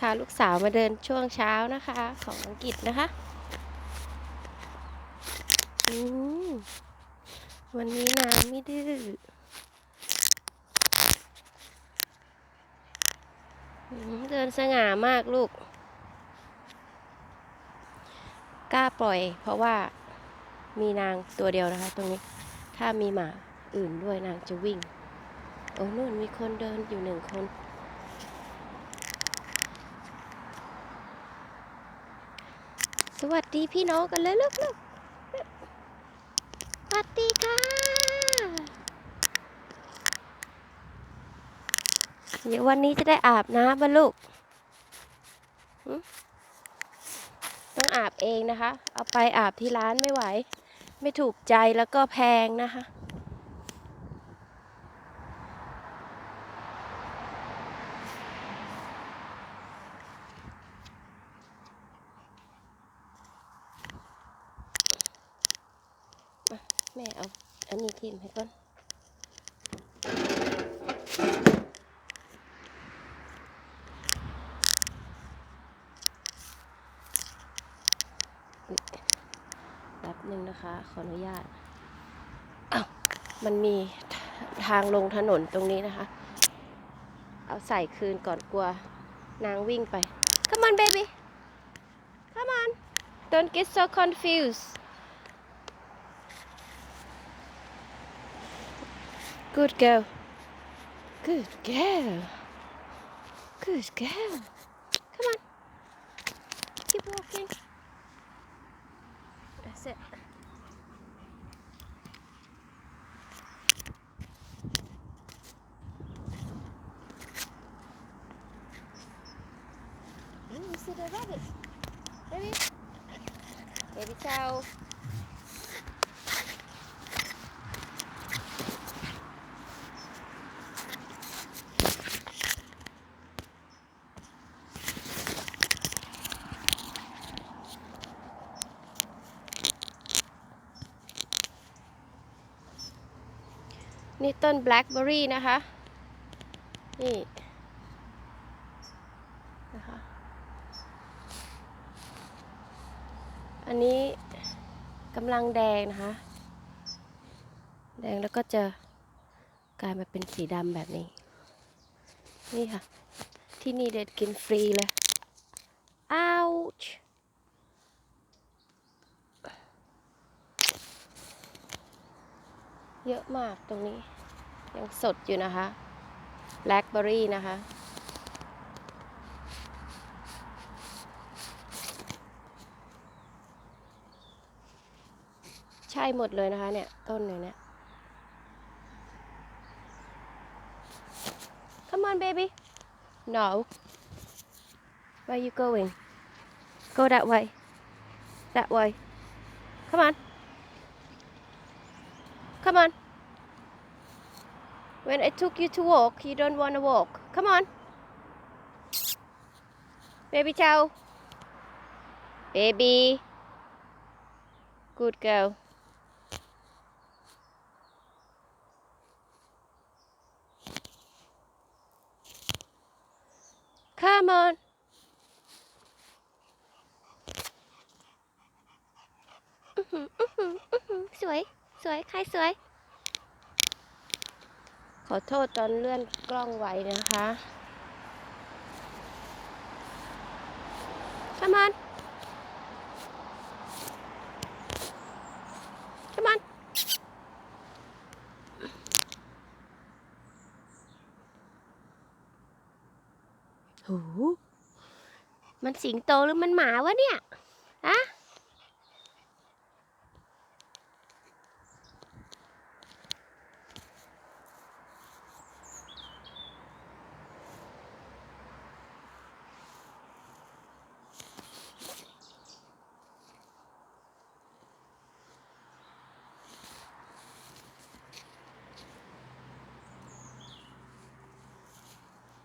พาลูกสาวมาเดินช่วงเช้านะคะ ของอังกฤษนะคะวันนี้นางไม่ดื้ออืมเดินสง่ามากลูก กล้าปล่อย เพราะว่ามีนางตัวเดียวนะคะ ตรงนี้ ถ้ามีหมาอื่นด้วยนางจะวิ่ง โอ้นู่นมีคนเดินอยู่หนึ่งคน สวัสดีพี่น้องกันเลยลูกลูกสวัสดีค่ะ เดี๋ยววันนี้จะได้อาบน้ำมาลูก ต้องอาบเองนะคะ เอาไปอาบที่ร้านไม่ไหว ไม่ถูกใจแล้วก็แพงนะคะ แม่เอาอันนี้ ทิมให้ก่อนแป๊บหนึ่งนะคะ ขออนุญาตอ้าวมันมีทางลงถนนตรงนี้นะคะ เอาใส่คืนก่อนกลัวนางวิ่งไป Come on baby Come on Don't get so confused Good girl Good girl Good girl Come on Keep walking That's it. Ooh, you see the rabbit. Baby. Baby cow. นี่ต้นแบล็คเบอร์รี่นะคะ นี่นะคะ อันนี้กำลังแดงนะคะ แดงแล้วก็จะกลายมาเป็นสีดำแบบนี้ นี่ค่ะ ที่นี่เด็ดกินฟรีเลยอ้าว เยอะมากตรงนี้ ยังสดอยู่นะคะแบล็คเบอร์รี่นะคะ ใช่หมดเลยนะคะเนี่ย ต้นเลยเนี่ย Come on baby No Where you going Go that way That way Come on Come on When I took you to walk you don't want to walk Come on Baby chow Baby Good girl Come on อื้อหืออื้อหืออื้อหือสวย สวย ใครสวย ขอโทษตอนเลื่อนกล้องไว้นะคะ Come on Come on หูมันสิงโตหรือมันหมาวะเนี่ย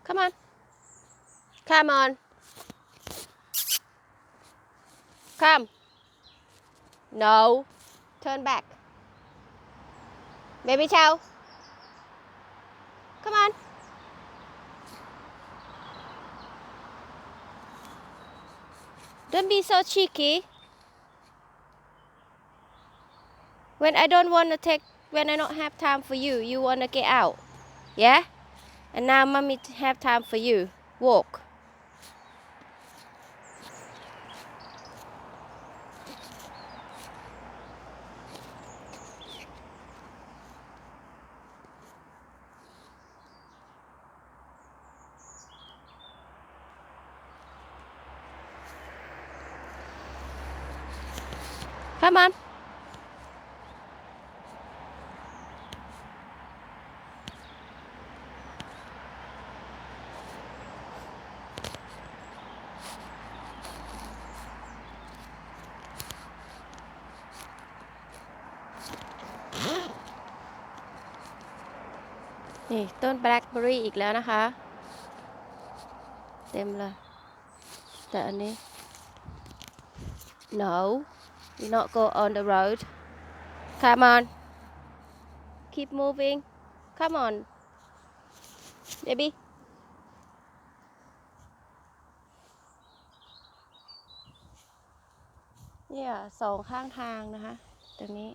Come on. Come on. Come. No. Turn back. Baby chow Come on. Don't be so cheeky. When I don't want to take, when I don't have time for you, you want to get out. Yeah? And now mommy to have time for you. Walk. Come on. นี่ต้นแบล็คเบอรี่อีกแล้วนะคะ เต็มเลย แต่อันนี้ no do not go on the road come on keep moving come on baby เนี่ยสองข้างทางนะคะตรงนี้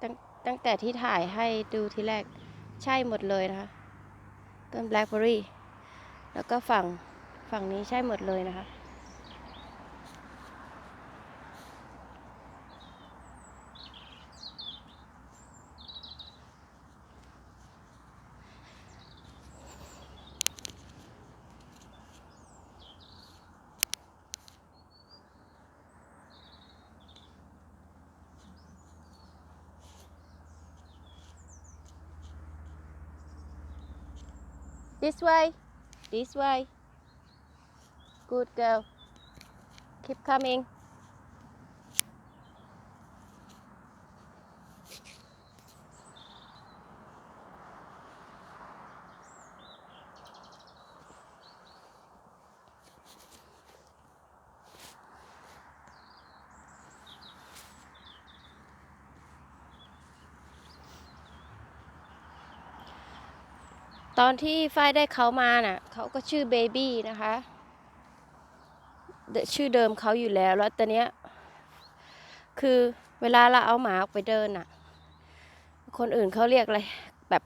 ตั้งตั้งแต่ที่ถ่ายให้ดูทีแรก ใช่หมดเลยนะคะ ต้นแบล็คเบอรี่ แล้วก็ฝั่งฝั่งนี้ใช่หมดเลยนะคะ This way. This way. Good girl. Keep coming. ตอนที่ฝ้ายได้เขามาน่ะเขาก็ชื่อเบบี้นะคะชื่อเดิมเขาอยู่แล้วแล้วตอนเนี้ยคือเวลาเราเอาหมาออกไปเดินน่ะ คนอื่นเขาเรียกอะไรแบบ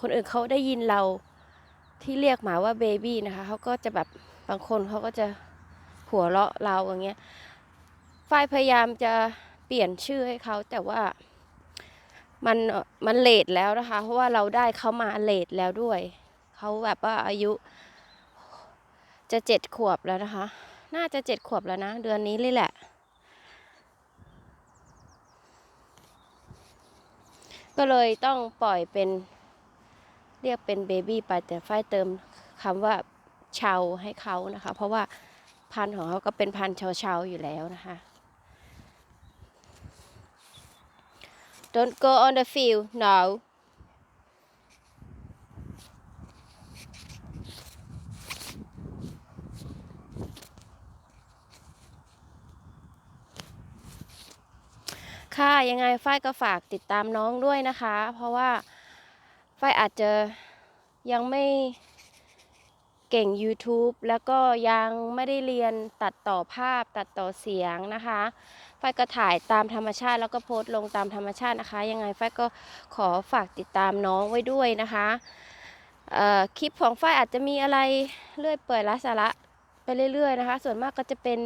คนอื่นเขาได้ยินเราที่เรียกหมาว่าเบบี้นะคะเขาก็จะแบบบางคนเขาก็จะหัวเราะเราอย่างเงี้ยฝ้ายพยายามจะเปลี่ยนชื่อให้เขาแต่ว่า มันมันเลทแล้วนะคะ เพราะว่าเราได้เขามาเลทแล้วด้วยเขาแบบว่าอายุจะเจ็ดขวบแล้วนะคะ น่าจะเจ็ดขวบแล้วนะ เดือนนี้เลยแหละ ก็เลยต้องปล่อยเป็นเรียกเป็นเบบี้ไปแต่ฝ้ายเติมคำว่าชาวให้เขานะคะ เพราะว่าพันธุ์ของเขาก็เป็นพันธุ์ชาวๆอยู่แล้วนะคะ Don't go on the field. now. ค่ะ ยังไงฝ้ายก็ฝากติดตามน้องด้วยนะคะ เพราะว่าฝ้ายอาจจะยังไม่เก่ง YouTube แล้วก็ยังไม่ได้เรียนตัดต่อภาพตัดต่อเสียงนะคะ ฝ้ายก็ถ่ายตามธรรมชาติ แล้วก็โพสต์ลงตามธรรมชาตินะคะ ยังไงฝ้ายก็ขอฝากติดตามน้องไว้ด้วยนะคะคลิปของฝ้ายอาจจะมีอะไรเรื่อยเปื่อยละสาระไปเรื่อยๆนะคะ ส่วนมากก็จะเป็น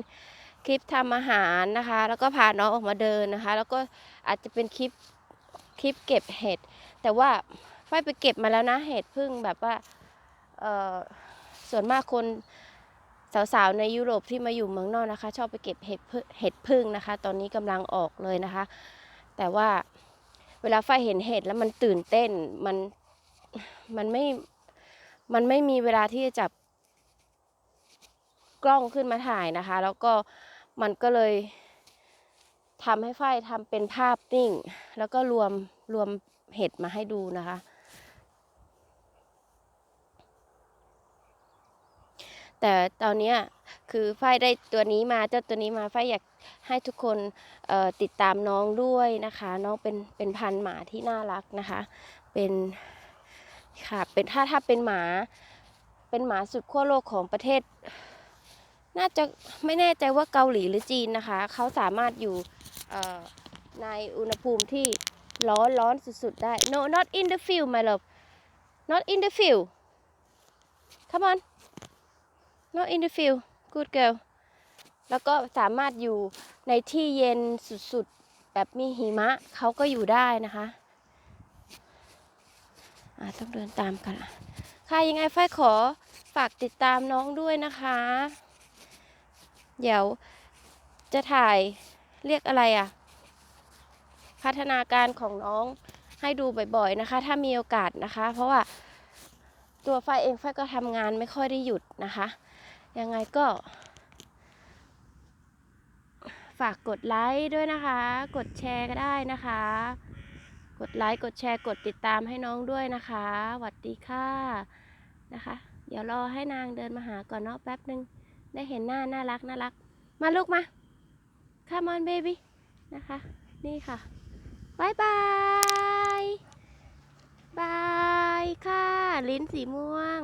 คลิปทำอาหารนะคะ แล้วก็พาน้องออกมาเดินนะคะ แล้วก็อาจจะเป็นคลิปคลิปเก็บเห็ด แต่ว่าฝ้ายไปเก็บมาแล้วนะเห็ดพึ่งแบบว่าส่วนมากคน สาวๆในยุโรปที่มาอยู่เมืองนอกนะคะ ชอบไปเก็บเห็ดพึ่งเห็ดพึ่งนะคะ ตอนนี้กำลังออกเลยนะคะ แต่ว่าเวลาฝ้ายเห็นเห็ดแล้วมันตื่นเต้นมันมันไม่มันไม่มีเวลาที่จะจับกล้องขึ้นมาถ่ายนะคะ แล้วก็มันก็เลยทำให้ฝ้ายทำเป็นภาพนิ่ง แล้วก็รวมรวมเห็ดมาให้ดูนะคะ แต่ตอนนี้คือฝ้ายได้ตัวนี้มาเจ้าตัวนี้มาฝ้ายอยากให้ทุกคนติดตามน้องด้วยนะคะ น้องเป็นเป็นพันหมาที่น่ารักนะคะ เป็นค่ะเป็นถ้าถ้าเป็นหมาเป็นหมาสุดขั้วโลกของประเทศ น่าจะไม่แน่ใจว่าเกาหลีหรือจีนนะคะ เขาสามารถอยู่ในอุณหภูมิที่ร้อนร้อนสุดๆได้ no not in the field my love not in the field come on not in the field good girl แล้วก็สามารถอยู่ในที่เย็นสุดๆ แบบมีหิมะเขาก็อยู่ได้นะคะต้องเดินตามกันค่ะยังไงฝ้ายขอฝากติดตามน้องด้วยนะคะ เดี๋ยวจะถ่ายเรียกอะไรอะพัฒนาการของน้องให้ดูบ่อยๆนะคะ ถ้ามีโอกาสนะคะ เพราะว่าตัวฝ้ายเองฝ้ายก็ทำงานไม่ค่อยได้หยุดนะคะ ยังไงก็ ฝากกดไลค์ด้วยนะคะ กดแชร์ก็ได้นะคะ กดไลค์กดแชร์กดติดตามให้น้องด้วยนะคะสวัสดีค่ะนะคะ เดี๋ยวรอให้นางเดินมาหาก่อนเนาะแป๊บหนึ่งได้เห็นหน้าน่ารักน่ารัก มาลูกมา come on baby นะคะ นี่ค่ะบายบายบายค่ะ ลิ้นสีม่วง